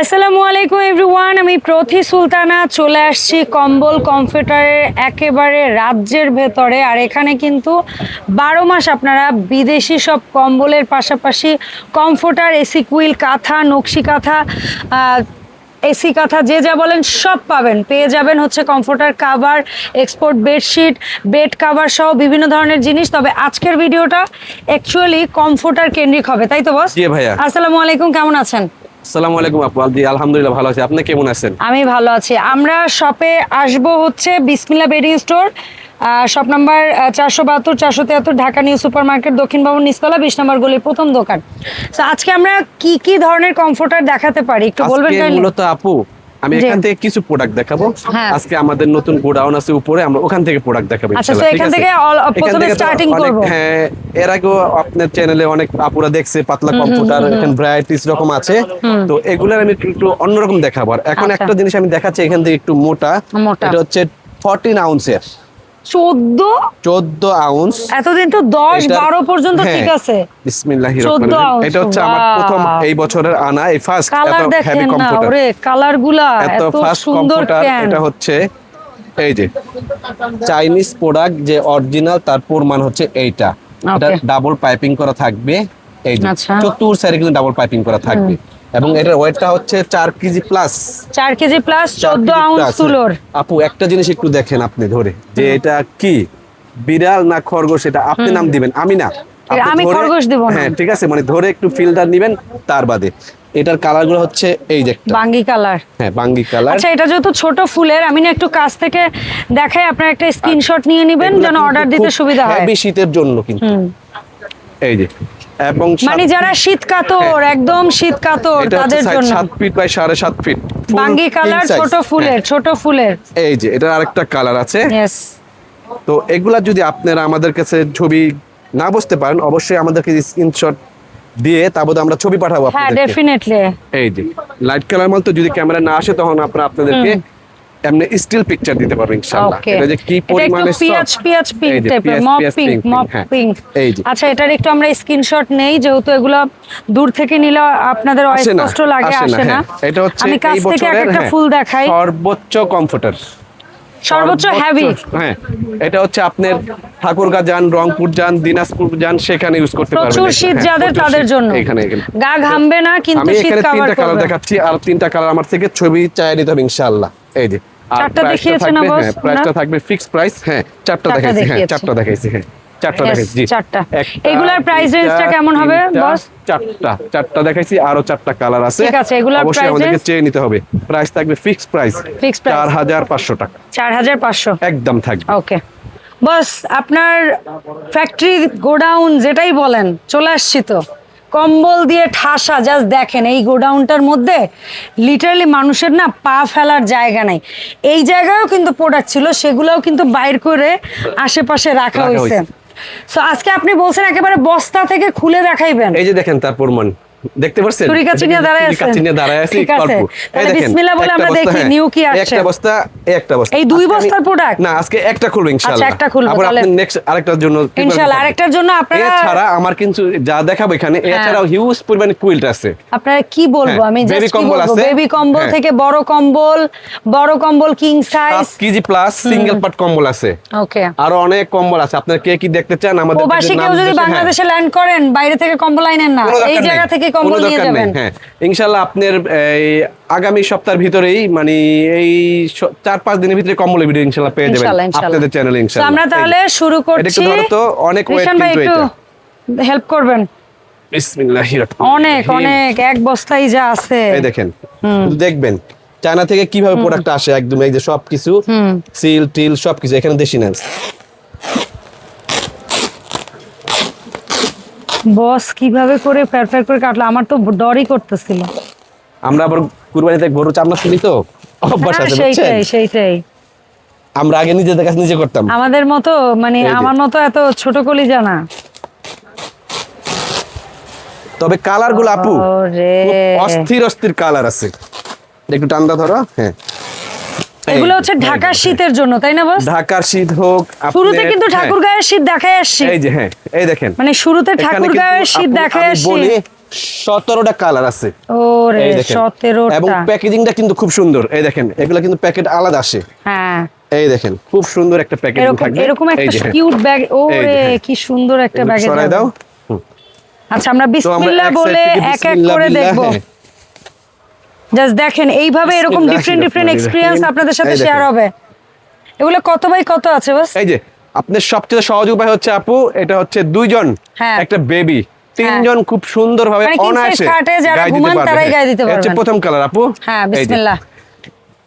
আসসালামু আলাইকুম এভরিওয়ান আমি প্রথি সুলতানা চলে আসছি কম্বল কমফোর্টারের একেবারে রাজ্যের ভেতরে। আর এখানে কিন্তু বারো মাস আপনারা বিদেশি সব কম্বলের পাশাপাশি কমফোর্টার এসি কুইল কাঁথা নকশি কাঁথা এসি কাঁথা যে যা বলেন সব পাবেন। পেয়ে যাবেন হচ্ছে comforter cover export bedsheet bed cover সহ বিভিন্ন ধরনের জিনিস। তবে আজকের ভিডিওটা অ্যাকচুয়ালি কমফোর্টার কেন্দ্রিক হবে তাই তো বস। আসসালামু আলাইকুম কেমন আছেন? আসসালামু আলাইকুম আপু জি আলহামদুলিল্লাহ ভালো আছি। আপনি কেমন আছেন? আমি ভালো আছি। আমরা শপে আসব হচ্ছে বিসমিল্লা বেডিং স্টোর শপ নাম্বার চারশো বাহাত্তর চারশো তিয়াত্তর ঢাকা নিউ সুপার মার্কেট দক্ষিণ ভবন নিস্তলা বিশ নম্বর গলির প্রথম দোকান। তো আজকে আমরা কি কি ধরনের কমফোর্টার দেখাতে পারি? একটু বলবেন মূলত আপু আমি এখান থেকে কিছু প্রোডাক্ট দেখাবো। হ্যাঁ। আজকে আমাদের নতুন গোডাউন আছে উপরে আমরা ওখান থেকে প্রোডাক্ট দেখাবো আচ্ছা, তো এখান থেকে প্রথমে থেকে তো starting অনেক- করব। হ্যাঁ এর আগেও আপনার চ্যানেলে অনেক আপুরা দেখছে পাতলা কম্পিউটার এখানে ভ্যারাইটিস রকম আছে। তো এগুলার আমি একটু- অন্যরকম দেখাবো। আর এখন আচ্ছা। একটা জিনিস আমি দেখাচ্ছি এখান থেকে একটু মোটা। এটা হচ্ছে ফর্টিন আউন্সের চোদ্দ? চোদ্দ আউন্স। এতদিন তো দশ বারো পর্যন্ত হ্যাঁ, ঠিক আছে। বিসমিল্লাহির রহমানির এটা হচ্ছে আমার প্রথম এই বছরের আনা এই ফার্স্ট কালার দেখেন না ওরে কালারগুলা এত এত সুন্দর এটা হচ্ছে এই যে চাইনিজ প্রোডাক্ট যে অরিজিনাল তার প্রমাণ হচ্ছে এইটা। এটা ডাবল পাইপিং করা থাকবে এই যে আচ্ছা। চতুর সাইডে কিন্তু ডাবল পাইপিং করা থাকবে। এবং এটার ওয়েটটা হচ্ছে চার কেজি প্লাস চার কেজি প্লাস চোদ্দ হ্যাঁ। আউন্স তুলোর আপু একটা জিনিস একটু দেখেন আপনি ধরে যে এটা কি? বিড়াল না খরগোশ এটা আপনি নাম দিবেন আমি না। আমি খরগোশ দিব না। হ্যাঁ ঠিক আছে মানে ধরে একটু ফিল্টার নেবেন তার বাদে। এটার কালারগুলো হচ্ছে এই যে একটা। বাঙ্গি কালার হ্যাঁ বাঙ্গি কালার আচ্ছা এটা যেহেতু ছোট ফুলের আমি না একটু কাছ থেকে দেখাই আপনার একটা স্ক্রিনশট নিয়ে নেবেন যেন অর্ডার দিতে সুবিধা হয়। হেভি শীতের জন্য কিন্তু। এই যে। এবং মানে যারা শীত কাতর একদম শীত কাতর তাদের জন্য। ফিট বাই সাড়ে সাত ফিট বাঙ্গি কালার ছোট ফুলের হ্যাঁ, ছোট ফুলের। এই যে এটার আরেকটা কালার আছে। তো এগুলা যদি আপনারা আমাদের কাছে ছবি না বুঝতে পারেন অবশ্যই আমাদেরকে স্ক্রিনশট দিয়ে তারপর আমরা ছবি পাঠাবো হ্যাঁ ডেফিনেটলি এই যে লাইট কালার মাল তো যদি ক্যামেরা না আসে তখন আপনারা আপনাদেরকে এমনি স্টিল পিকচার দিতে পারব ইনশাআল্লাহ। এটা যে কি পরিমাণে পিয়াজ soft। পিয়াজ পিঙ্ক টাইপের মপ পিঙ্ক মপ। পিঙ্ক আচ্ছা এটার একটু আমরা স্ক্রিনশট নেই যেহেতু এগুলো দূর থেকে নিলে আপনাদের অস্পষ্ট লাগে আসে না হ্যাঁ। এটা হচ্ছে আমি কাছ থেকে একটা হ্যাঁ, ফুল দেখাই। সর্বোচ্চ কমফোর্টার সর্বোচ্চ হেভি হ্যাঁ এটা হচ্ছে আপনার ঠাকুরগাঁ যান রংপুর যান দিনাজপুর যান সেখানে ইউজ করতে পারবেন প্রচুর শীত হ্যাঁ, যাদের তাদের জন্য। এখানে গা ঘামবে না কিন্তু আমি শীত এখানে তিনটা কালার দেখাচ্ছি আর তিনটা কালার আমার থেকে ছবি চাই নিতে হবে ইনশাআল্লাহ। এই যে চারটা price টা না থাকবে, হ্যাঁ প্রাইসটা থাকবে ফিক্সড প্রাইস হ্যাঁ চারটা চারটা দেখাইছি হ্যাঁ চারটা দেখাইছি হ্যাঁ চারটা দেখাইছি জি। চারটা। এগুলার price দুইটা, range টা কেমন হবে, boss? চারটা চারটা দেখাইছি আরও চারটা কালার আছে ঠিক আছে, এগুলার অবশ্যই price আমাদেরকে? চেয়ে নিতে হবে প্রাইস থাকবে ফিক্সড প্রাইস। চার হাজার পাঁচশো টাকা চার হাজার পাঁচশো একদম থাকবে ওকে বস আপনার ফ্যাক্টরি গোডাউন যেটাই বলেন চলে আসছি তো কম্বল দিয়ে ঠাসা জাস্ট দেখেন এই গোডাউনটার মধ্যে লিটারালি মানুষের না পা ফেলার জায়গা নাই। এই জায়গায়ও কিন্তু প্রোডাক্ট ছিল সেগুলোও কিন্তু বাইর করে আশেপাশে রাখা হয়েছে। সো আজকে আপনি বলছেন একেবারে বস্তা থেকে খুলে দেখাইবেন। এই যে দেখেন তার প্রমাণ। দেখতে পাচ্ছেন কাঁচি নিয়ে দাঁড়ায়। কাচি নিয়ে দাঁড়ায় আছি আছে। এই দেখেন, বিসমিল্লাহ বলে আমরা দেখি, হ্যাঁ, new কি আসছে। একটা বস্তা একটা বস্তা। এই দুই বস্তার product? না আজকে একটা খুলবো ইনশাআল্লাহ। আচ্ছা, একটা খুলবো, আবার তাহলে- আপনি নেক্সট আরেকটার জন্য ইনশাআল্লাহ, আরেকটার জন্য আপনারা- এছাড়া আমার কিন্তু যা দেখাবো এখানে হ্যাঁ। এছাড়াও হিউজ পরিমাণে কুইল্ট আছে। আপনারা কি বলব? হ্যাঁ, আমি কি কম্বল আছে। বেবি কম্বল। থেকে বড় কম্বল বড় কম্বল king size KG plus single part কম্বল আছে। ওকে। আরও অনেক কম্বল আছে। আপনার কে কি দেখতে চান? আমাদের প্রবাসী কেউ যদি বাংলাদেশে ল্যান্ড করেন বাইরে থেকে কম্বল আইনেন না। এই জায়গা থেকে কম্বল নিয়ে যাবেন? হ্যাঁ। ইনশাল্লাহ আপনার এই আগামী সপ্তাহের ভিতরেই মানে এই চার পাঁচ দিনের ভিতরে কম্বলের ভিডিও ইনশাল্লাহ পেয়ে যাবেন ইনশাআল্লাহ, ইনশাআল্লাহ। আপনাদের চ্যানেলে তো ইনশাল্লাহ আমরা তাহলে শুরু করছি। তো অনেক ওয়েট কিন্তু এটা। হেল্প করবেন। বিসমিল্লাহির রহমানির অনেক অনেক এক বস্তাই যা আছে। এই দেখেন দেখবেন চায়না থেকে কীভাবে প্রোডাক্ট আসে একদম এই যে সবকিছু সিল টিল সবকিছু এখানে দেশি নেন বস কীভাবে করে ফের ফের করে কাটলো? আমার তো ডরই করতেছিল। আমরা আবার কুরবানিতে গরু চামড়া শুনি তো? অভ্যাস হ্যাঁ, আছে সেইটাই সেইটাই। আমরা আগে নিজেদের কাছে নিজে করতাম। আমাদের মতো মানে আমার মতো এত ছোট কলি জানা তবে কালারগুলো আপু ওরে। অস্থির অস্থির কালার আছে। একটু টান্দা ধরো হ্যাঁ। এগুলো হচ্ছে ঢাকার শীতের জন্য তাই না বস? ঢাকার শীত হোক শুরুতে কিন্তু হ্যাঁ, ঠাকুর গায়ের শীত দেখায় আসছি। এই যে হ্যাঁ এই দেখেন। মানে শুরুতে এখানে ঠাকুর গায়ের শীত দেখায় আমি আসছি। সতেরোটা কালার আছে। ওরে সতেরোটা। এবং প্যাকেজিংটা কিন্তু খুব সুন্দর। এই দেখেন এগুলা কিন্তু প্যাকেট আলাদা আসে। হ্যাঁ। এই দেখেন খুব সুন্দর একটা প্যাকেট এরকম থাকবে। এরকম একটা হ্যাঁ। কিউট ব্যাগ ওরে হ্যাঁ। কি সুন্দর একটা ব্যাগে। দাও। আচ্ছা আমরা বিসমিল্লাহ বলে এক এক করে দেখব। জাস্ট দেখেন এইভাবে এরকম ডিফারেন্ট ডিফারেন্ট এক্সপিরিয়েন্স আপনাদের সাথে শেয়ার হবে। এগুলো কত বাই কত আছে বাস? এই যে আপনার সবচেয়ে সহজ উপায় হচ্ছে আপু এটা হচ্ছে দুইজন হ্যাঁ। একটা বেবি তিনজন খুব সুন্দর ভাবে মানে অনায়াসে যারা ঘুমান তারাই হ্যাঁ। গায়ে দিতে হচ্ছে প্রথম কালার আপু। হ্যাঁ বিসমিল্লাহ।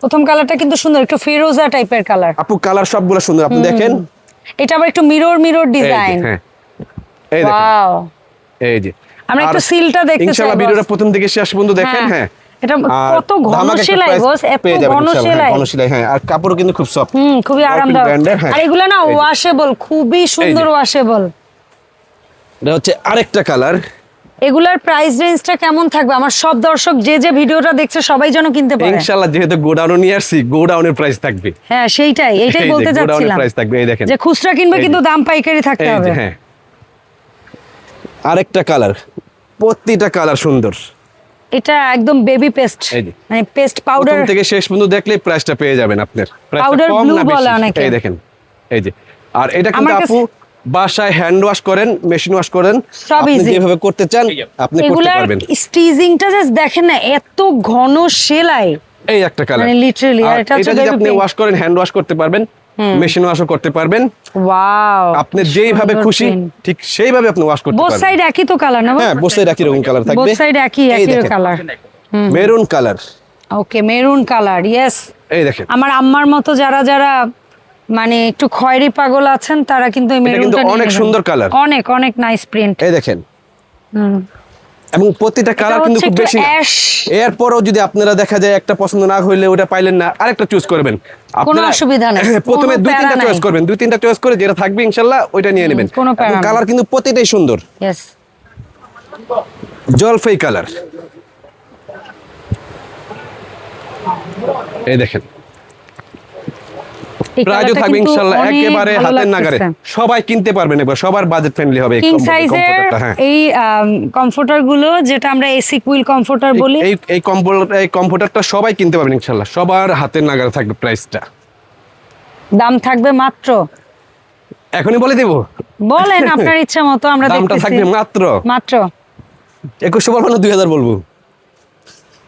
প্রথম কালারটা কিন্তু সুন্দর একটু ফিরোজা টাইপের কালার আপু কালার সবগুলো সুন্দর আপনি দেখেন। এটা আবার একটু মিরর মিরর ডিজাইন হ্যাঁ। এই দেখেন। ওয়াও এই যে। আমরা একটু সিলটা দেখতে চাই, ইনশাআল্লাহ ভিডিওটা প্রথম থেকে শেষ পর্যন্ত দেখেন হ্যাঁ। এটা কত ঘন সেলাই, এত ঘন সেলাই। ঘন সেলাই হ্যাঁ আর কাপড়ও কিন্তু খুব সফট হুম খুবই আরামদায়ক। হ্যাঁ। আর এগুলো না। ওয়াশেবল খুবই সুন্দর যে। ওয়াশেবল এটা হচ্ছে আরেকটা কালার এগুলার প্রাইস রেঞ্জটা কেমন থাকবে? আমার সব দর্শক যে যে ভিডিওটা দেখছে সবাই যেন কিনতে পারে। ইনশাআল্লাহ যেহেতু গোডাউনে নিয়ে আসছি গোডাউনের প্রাইস থাকবে। হ্যাঁ সেইটাই এইটাই বলতে গোডাউনের প্রাইস থাকবে এই দেখেন। যে খুচরা কিনবে কিন্তু দাম পাইকারি থাকতে হবে। হ্যাঁ। আরেকটা কালার প্রতিটা কালার সুন্দর। এটা একদম বেবি পেস্ট মানে পেস্ট পাউডার থেকে শেষ পর্যন্ত দেখলে প্রাইসটা পেয়ে যাবেন আপনার। Blue না বলে অনেকে। এই দেখেন এই যে। আর এটা কিন্তু আপু বাসায় হ্যান্ড ওয়াশ করেন মেশিন ওয়াশ করেন। আপনি যেভাবে করতে চান আপনি করতে পারবেন। স্টিজিংটা জাস্ট দেখেন না এত ঘন সেলাই। এই একটা কালার মানে আর এটা যদি আপনি ওয়াশ করেন হ্যান্ড ওয়াশ করতে পারবেন। মেশিন ওয়াশও করতে পারবেন। ওয়াও আপনি যেইভাবে খুশি ঠিক সেইভাবে আপনি ওয়াশ করতে বোথ পারবেন। সাইড একই তো কালার না হ্যাঁ বসে একই রকম কালার থাকবে। বোথ সাইড একই একই colour maroon colour okay maroon colour yes এই দেখেন। আমার আম্মার মতো যারা যারা মানে একটু খয়েরি পাগল আছেন তারা কিন্তু এই মেরুনটা অনেক সুন্দর কালার অনেক অনেক নাইস প্রিন্ট এই দেখেন। এবং প্রতিটা কালার কিন্তু খুব বেশি। এরপরও যদি আপনারা দেখা যায় একটা পছন্দ না হইলে ওটা পাইলেন না আরেকটা চুজ করবেন আপনারা অসুবিধা নেই, প্রথমে কোনো দুই তিনটা। চয়েস করবেন দুই তিনটা চয়েস করে যেটা থাকবে ইনশাল্লাহ ওইটা নিয়ে নেবেন কোনো। কালার কিন্তু প্রতিটাই সুন্দর জলফাই কালার এই দেখেন প্রাইজও থাকবে অনেক একেবারে হাতের নাগারে। সবাই কিনতে পারবেন একবার সবার বাজেট ফ্রেন্ডলি হবে কিং সাইজের হ্যাঁ। এই কমফোর্টারগুলো যেটা আমরা এসি কুইল কমফোর্টার বলি। এই এই এই কমফোর্টারটা সবাই কিনতে পারবেন ইনশাল্লাহ সবার হাতের নাগারে থাকবে প্রাইসটা দাম থাকবে মাত্র? এখনই বলে দেবো। বলেন আপনার ইচ্ছা মতো আমরা দামটা থাকবে মাত্র। মাত্র। একুশশো বলব না দুই হাজার বলব।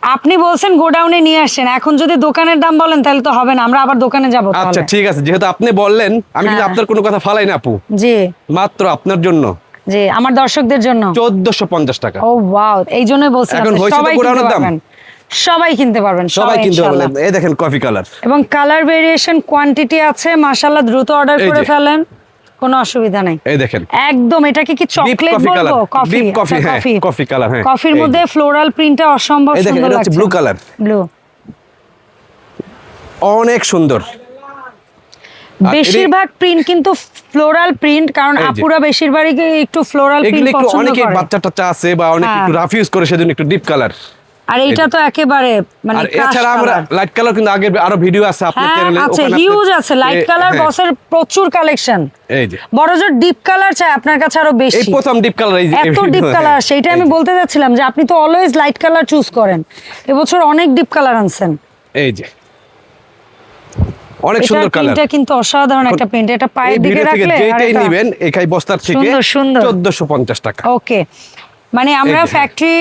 আপনি বলছেন গোডাউনে নিয়ে আসেন এখন যদি দোকানের দাম বলেন তাহলে তো হবে না আমরা আবার দোকানে যাব আচ্ছা ঠিক আছে যেহেতু আপনি বললেন আমি কিন্তু হ্যাঁ। আপনার কোনো কথা ফালাই না আপু। জি। মাত্র আপনার জন্য। জি আমার দর্শকদের জন্য। চোদ্দশো পঞ্চাশ টাকা। ও ওয়াও এই জন্যই বলছি এখন তো সবাই গোডাউনের দাম? সবাই কিনতে পারবেন সবাই কিনতে পারবেন। এই দেখেন কফি কালার। এবং কালার ভেরিয়েশন কোয়ান্টিটি আছে মাশাআল্লাহ দ্রুত অর্ডার করে ফেলেন। কোনো অসুবিধা নাই। এই দেখেন। একদম এটাকে কি চকলেট বলব? colour, কফি deep coffee, হ্যাঁ, হ্যাঁ, কফির মধ্যে ফ্লোরাল প্রিন্টটা অসম্ভব সুন্দর লাগছে। blue colour। ব্লু অনেক সুন্দর। বেশিরভাগ প্রিন্ট কিন্তু ফ্লোরাল প্রিন্ট কারণ আপুরা বেশিরভাগই একটু ফ্লোরাল প্রিন্ট পছন্দ অনেকে করে। বাচ্চা টাচ্চা আছে বা অনেকে হ্যাঁ। একটু রাফ ইউজ করে সেজন্য একটু ডিপ কালার আর এইটা তো একেবারে মানে এছাড়া আমরা লাইট কালার কিন্তু আগে আরও ভিডিও আছে আপনার চ্যানেলে আছে হিউজ আছে। লাইট কালার বসের প্রচুর কালেকশন এই যে। বড় জোর ডিপ কালার চাই আপনার কাছে আরও এই বেশি। প্রথম ডিপ কালার এই যে এত ডিপ। কালার সেইটা আমি বলতে যাচ্ছিলাম যে আপনি তো অলওয়েজ লাইট কালার চুজ করেন। এবছর অনেক ডিপ কালার আনছেন। এই যে। অনেক সুন্দর কালার প্রিন্টটা কিন্তু অসাধারণ একটা প্রিন্ট এটা এই পায়ের দিকে রাখলে যেটাই নিবেন একাই বস্তার থেকে সুন্দর, সুন্দর। চোদ্দশো পঞ্চাশ টাকা। ওকে। মানে আমরা। ফ্যাক্টরি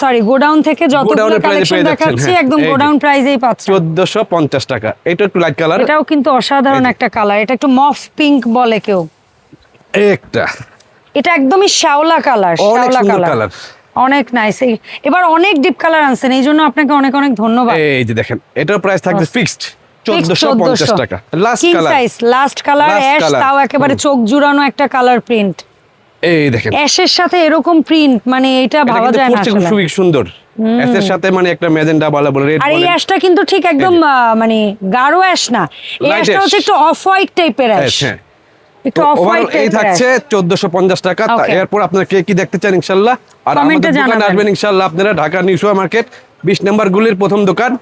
সরি গোডাউন থেকে যতগুলো কালেকশন দেখাচ্ছি হ্যাঁ, একদম গোডাউন প্রাইজেই চোদ্দশো পঞ্চাশ টাকা। এটা একটু লাইট কালার এটাও কিন্তু অসাধারণ একটা কালার এটা একটু মফ পিঙ্ক বলে কেউ। একটা। এটা একদমই শ্যাওলা কালার অনেক শ্যাওলা কালার। অনেক নাইস এবার অনেক ডিপ কালার আনছেন এই জন্য আপনাকে অনেক অনেক ধন্যবাদ। এই যে দেখেন এটার প্রাইস থাকবে ফিক্সড চোদ্দশো পঞ্চাশ টাকা। Last colour last colour ash তাও একেবারে চোখ জুড়ানো একটা কালার প্রিন্ট এই দেখেন। অ্যাশের সাথে এরকম প্রিন্ট মানে এটা এটা ভাবা যায় না ফুটছে খুব সুন্দর। এসের সাথে মানে একটা ম্যাজেন্ডা বলা বলে রেড আর এই অ্যাশটা কিন্তু ঠিক একদম মানে গাঢ় অ্যাশ না। এই অ্যাশটা হচ্ছে একটু অফ হোয়াইট টাইপের অ্যাশ হ্যাঁ। একটু তো অফ হোয়াইট এই থাকছে চোদ্দশো পঞ্চাশ টাকা। এরপর আপনারা কে কি দেখতে চান ইনশাল্লাহ? আর আমাদের দোকানে আসবেন আপনারা ঢাকা নিউ সুপার মার্কেট বিশ নাম্বার গুলির প্রথম দোকান।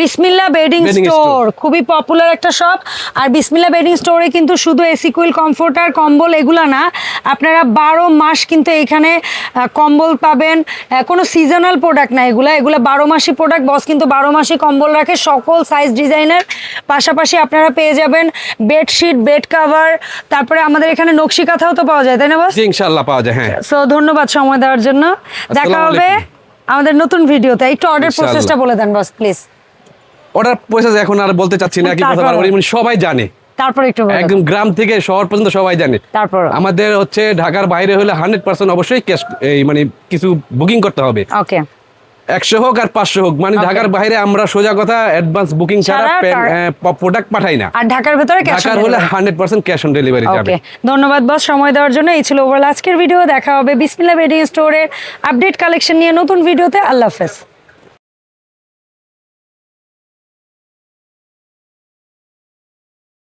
বিসমিল্লা বেডিং স্টোর খুবই পপুলার একটা শপ আর বিসমিল্লা বেডিং স্টোরে কিন্তু শুধু এসি কুইল কমফোর্টার কম্বল এগুলা না আপনারা বারো মাস কিন্তু এখানে কম্বল পাবেন। কোনো সিজনাল প্রোডাক্ট না এগুলা। এগুলা বারো মাসি প্রোডাক্ট বস কিন্তু বারো মাসি কম্বল রাখে। সকল সাইজ ডিজাইনের পাশাপাশি আপনারা পেয়ে যাবেন বেডশিট বেড কাভার তারপরে আমাদের এখানে নকশি কাঁথাও তো পাওয়া যায় তাই না বস জি ইনশাআল্লাহ পাওয়া যায় হ্যাঁ। সো ধন্যবাদ সময় দেওয়ার জন্য। দেখা হবে আমাদের নতুন ভিডিওতে একটু অর্ডার। প্রসেসটা বলে দেন বস প্লিজ অর্ডার পয়সা এখন আর বলতে চাচ্ছি না কি কথা মানে সবাই জানে। তারপর একটু একদম গ্রাম থেকে শহর পর্যন্ত সবাই জানে। তারপর? আমাদের হচ্ছে ঢাকার বাইরে হলে হান্ড্রেড পার্সেন্ট অবশ্যই ক্যাশ এই মানে কিছু বুকিং করতে হবে। ওকে একশো হোক আর পাঁচশো হোক মানে ঢাকার বাইরে আমরা সোজা কথা অ্যাডভান্স বুকিং ছাড়া প্রোডাক্ট পাঠাই না। আর ঢাকার ভেতরে ক্যাশ ঢাকার হলে hundred percent cash on delivery যাবে। ধন্যবাদ বস সময় দেওয়ার জন্য। এই ছিল ওভারঅল আজকের ভিডিও দেখা হবে বিসমিল্লা বেডিং স্টোরের আপডেট কালেকশন নিয়ে নতুন ভিডিওতে আল্লাহ হাফেজ।